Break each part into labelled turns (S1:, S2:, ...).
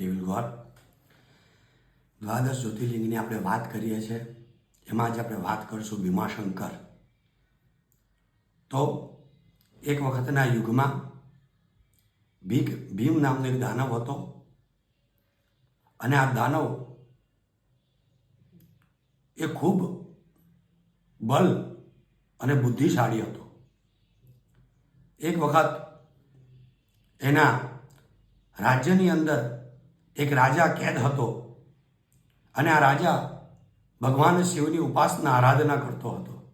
S1: હું ગોડ દ્વાદશ જ્યોતિર્લિંગની આપણે વાત કરીએ છીએ. એમાં જ આપણે વાત કરીશું ભીમાશંકર. તો એક વખતના યુગમાં ભીક ભીમ નામનો એક દાનવ હતો. અને આ દાનવ એ ખૂબ બલ અને બુદ્ધિશાળી હતો. એક વખત એના રાજ્યની અંદર એક રાજા કેદ હતો અને આ રાજા ભગવાન શિવની ઉપાસના આરાધના કરતો હતો.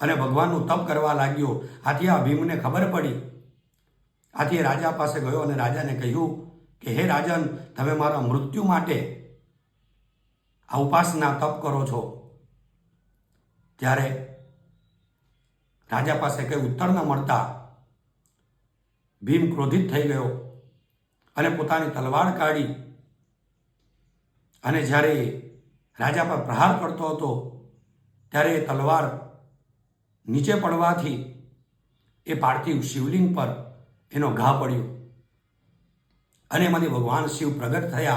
S1: અને ભગવાનનું તપ કરવા લાગ્યો. આથી આ ભીમને ખબર પડી. આથી રાજા પાસે ગયો અને રાજાને કહ્યું કે, હે રાજન, તમે મારા મૃત્યુ માટે આ ઉપાસના તપ કરો છો. ત્યારે રાજા પાસે કંઈ ઉત્તર ન મળતા ભીમ ક્રોધિત થઈ ગયો. અને પોતાની તલવાર કાઢી અને જ્યારે રાજા પર પ્રહાર કરતો હતો, ત્યારે એ તલવાર નીચે પડવાથી એ પાર્થિવ શિવલિંગ પર એનો ઘા પડ્યો. અને એમાંથી ભગવાન શિવ પ્રગટ થયા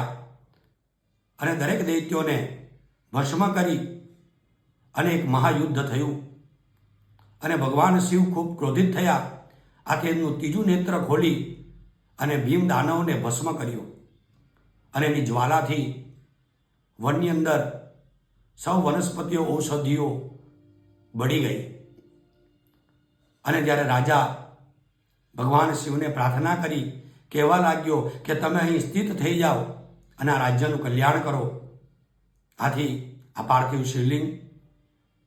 S1: અને દરેક દૈત્યોને ભસ્મ કરી અને એક મહાયુદ્ધ થયું. અને ભગવાન શિવ ખૂબ ક્રોધિત થયા. આથી એમનું ત્રીજું નેત્ર ખોલી અને ભીમ દાનવને ભસ્મ કર્યો. અને એની જ્વાલાથી વનની અંદર સૌ વનસ્પતિઓ, ઔષધિઓ બળી ગઈ. અને જ્યારે રાજા ભગવાન શિવને પ્રાર્થના કરી, કહેવા લાગ્યો કે તમે અહીં સ્થિત થઈ જાઓ અને આ રાજ્યનું કલ્યાણ કરો. આથી આ પાર્થિવ શિવલિંગ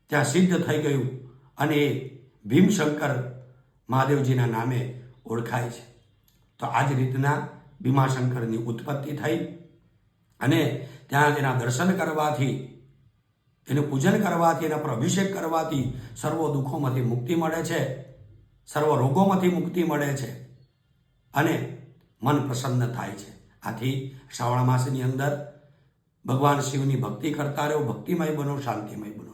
S1: ત્યાં સિદ્ધ થઈ ગયું અને એ ભીમશંકર મહાદેવજીના નામે ઓળખાય છે. તો આ જ રીતના ભીમાશંકરની ઉત્પત્તિ થઈ અને ત્યાં તેના દર્શન કરવાથી એનું પૂજન કરવાથી, એના પર અભિષેક કરવાથી સર્વ દુઃખોમાંથી મુક્તિ મળે છે, સર્વ રોગોમાંથી મુક્તિ મળે છે અને મન પ્રસન્ન થાય છે. આથી શ્રાવણ માસની અંદર ભગવાન શિવની ભક્તિ કરતા રહો, ભક્તિમય બનો, શાંતિમય બનો.